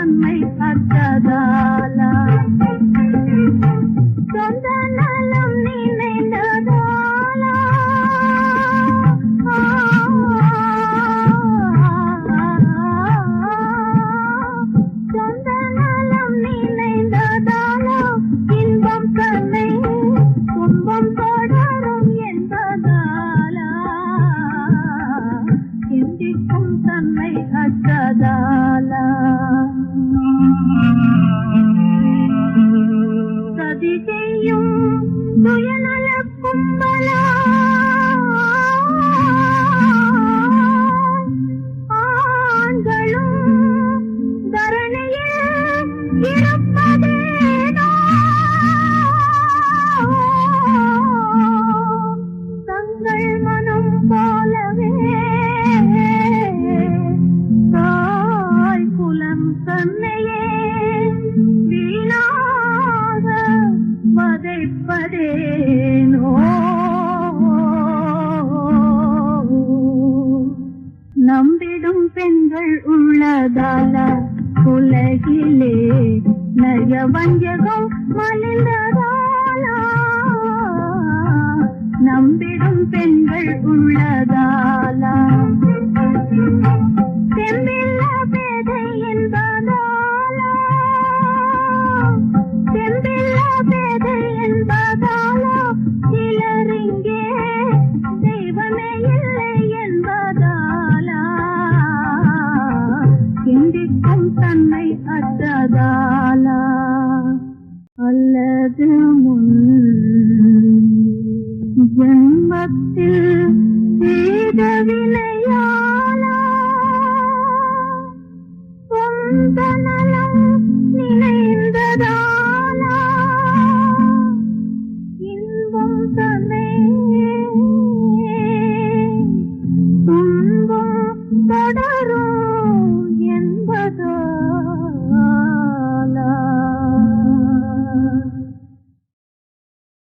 தன்மை அற்றதாலா சொந்த நலம் நினைந்ததாலா? சொந்த நலம் நினைந்ததாலா? இன்பம் தன்னை துன்பம் தொடரும் என்பதாலா? சிந்திக்கும் தன்மை அற்றதாலா? నయనల కుమ్మల அவள் உள்ளதால உலகிலே நய வஞ்சகம் மலிந்ததாலா. நம்பிடும் பெண்கள் உள்ள ஜென்மத்தில் செய்த வினையாளா சொந்த நலம்